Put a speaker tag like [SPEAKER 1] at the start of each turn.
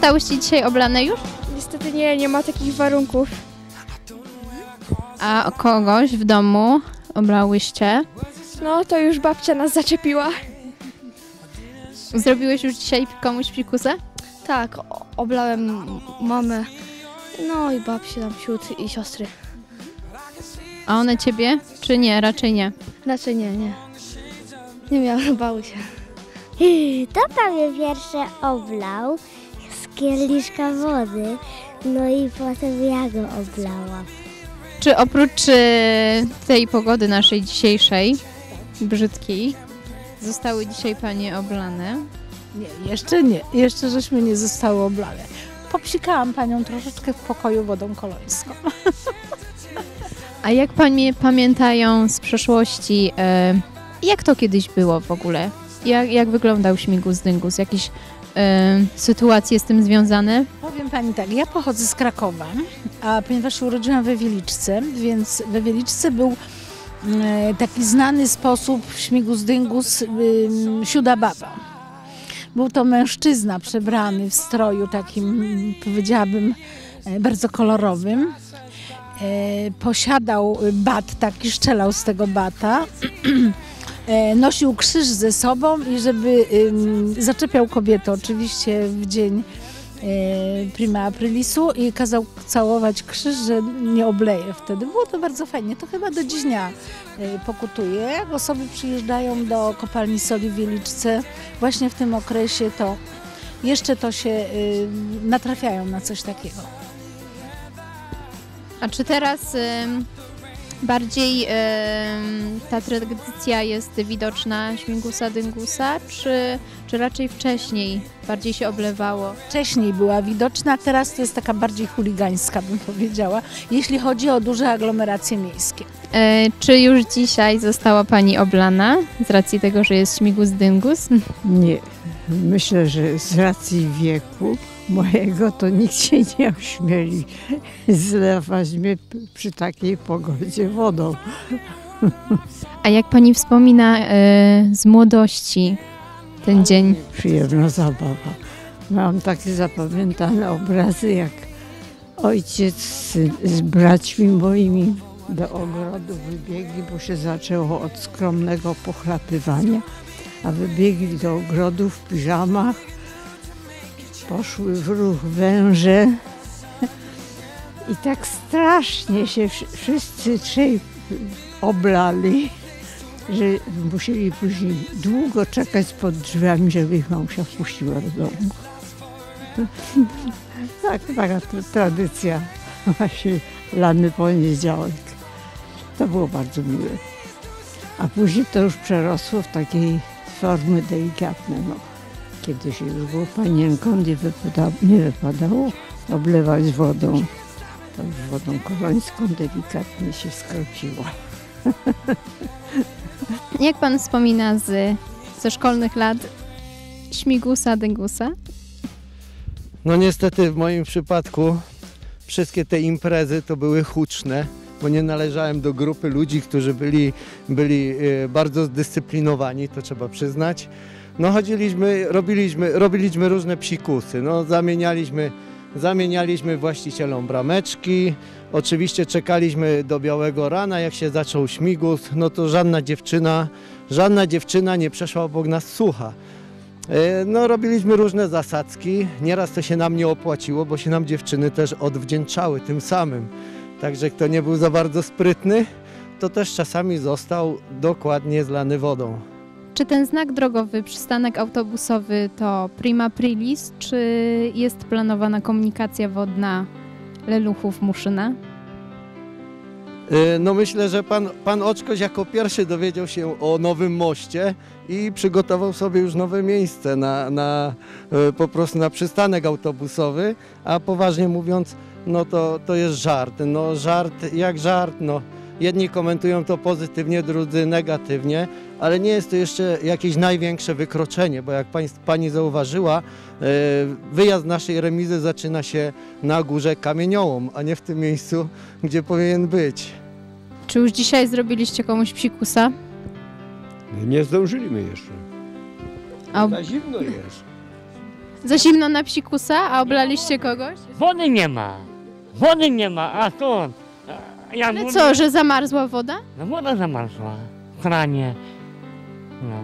[SPEAKER 1] Zostałyście dzisiaj oblane już?
[SPEAKER 2] Niestety nie, nie ma takich warunków.
[SPEAKER 1] A kogoś w domu oblałyście?
[SPEAKER 2] No to już babcia nas zaczepiła.
[SPEAKER 1] Zrobiłeś już dzisiaj komuś pikusa?
[SPEAKER 2] Tak, o- oblałem mamę, no i babcię tam wśród i siostry.
[SPEAKER 1] A one ciebie? Czy nie? Raczej nie.
[SPEAKER 2] Raczej nie, nie. Nie miałam, bały się.
[SPEAKER 3] To prawie pierwsze oblał z kieliszka wody, no i potem ja go oblałam.
[SPEAKER 1] Czy oprócz e, tej pogody naszej dzisiejszej, brzydkiej, zostały dzisiaj panie oblane?
[SPEAKER 4] Nie, jeszcze nie. Jeszcze żeśmy nie zostały oblane. Popsikałam panią troszeczkę w pokoju wodą kolońską.
[SPEAKER 1] A jak panie pamiętają z przeszłości, e, jak to kiedyś było w ogóle? Jak, jak wyglądał śmigus dyngus? Jakieś e, sytuacje z tym związane?
[SPEAKER 4] Powiem pani tak, ja pochodzę z Krakowa, a ponieważ się urodziłam we Wieliczce, więc we Wieliczce był mm, taki znany sposób śmigus dyngus ym, siuda baba. Był to mężczyzna przebrany w stroju takim, powiedziałabym, e, bardzo kolorowym. E, Posiadał bat, taki szczelał z tego bata. E, Nosił krzyż ze sobą i żeby zaczepiał kobietę oczywiście w dzień e, prima aprilisu i kazał całować krzyż, że nie obleje wtedy. Było to bardzo fajnie. To chyba do dziś dnia e, pokutuje. Osoby przyjeżdżają do kopalni soli w Wieliczce właśnie w tym okresie, to jeszcze to się natrafiają na coś takiego.
[SPEAKER 1] A czy teraz bardziej ta tradycja jest widoczna śmigusa dyngusa, czy, czy raczej wcześniej bardziej się oblewało?
[SPEAKER 4] Wcześniej była widoczna, teraz to jest taka bardziej chuligańska, bym powiedziała, jeśli chodzi o duże aglomeracje miejskie.
[SPEAKER 1] E, czy już dzisiaj została pani oblana z racji tego, że jest śmigus dyngus?
[SPEAKER 5] Nie. Myślę, że z racji wieku mojego to nikt się nie ośmieli zlewać mnie przy takiej pogodzie wodą.
[SPEAKER 1] A jak pani wspomina e, z młodości ten dzień?
[SPEAKER 5] Przyjemna zabawa. Mam takie zapamiętane obrazy, jak ojciec z, z braćmi moimi do ogrodu wybiegli, bo się zaczęło od skromnego pochlapywania, a wybiegli do ogrodu w piżamach, poszły w ruch węże i tak strasznie się wsz- wszyscy trzej oblali, że musieli później długo czekać pod drzwiami, żeby ich mamusia wpuściła do domu. tak, taka tra- tradycja. Właśnie lany poniedziałek. To było bardzo miłe. A później to już przerosło w takiej formy delikatne. No. Kiedy się już było panienką, nie, wypada, nie wypadało oblewać wodą. To już wodą kolońską delikatnie się skropiło.
[SPEAKER 1] Jak pan wspomina z, ze szkolnych lat śmigusa dyngusa?
[SPEAKER 6] No niestety w moim przypadku wszystkie te imprezy to były huczne, bo nie należałem do grupy ludzi, którzy byli, byli e, bardzo zdyscyplinowani, to trzeba przyznać. No chodziliśmy, robiliśmy, robiliśmy różne psikusy, no zamienialiśmy, zamienialiśmy właścicielom brameczki, oczywiście czekaliśmy do białego rana, jak się zaczął śmigus, no to żadna dziewczyna, żadna dziewczyna nie przeszła obok nas sucha. E, No, robiliśmy różne zasadzki. Nieraz to się nam nie opłaciło, bo się nam dziewczyny też odwdzięczały tym samym. Także kto nie był za bardzo sprytny, to też czasami został dokładnie zlany wodą.
[SPEAKER 1] Czy ten znak drogowy, przystanek autobusowy to prima aprilis, czy jest planowana komunikacja wodna Leluchów-Muszyna?
[SPEAKER 6] E, No myślę, że pan, pan Oczkoś jako pierwszy dowiedział się o nowym moście i przygotował sobie już nowe miejsce na, na e, po prostu na przystanek autobusowy, a poważnie mówiąc, no to, to jest żart. No żart jak żart, no jedni komentują to pozytywnie, drudzy negatywnie, ale nie jest to jeszcze jakieś największe wykroczenie, bo jak pań, pani zauważyła, e, wyjazd naszej remizy zaczyna się na górze Kamieniołom, a nie w tym miejscu, gdzie powinien być.
[SPEAKER 1] Czy już dzisiaj zrobiliście komuś psikusa?
[SPEAKER 7] Nie zdążyliśmy jeszcze.
[SPEAKER 1] A ob-
[SPEAKER 7] Za zimno jest.
[SPEAKER 1] Za zimno na psikusa, a oblaliście kogoś?
[SPEAKER 7] Wody nie ma. Wody nie ma, a tu. Ja
[SPEAKER 1] Ale co, że zamarzła woda?
[SPEAKER 7] No woda zamarzła w kranie. No.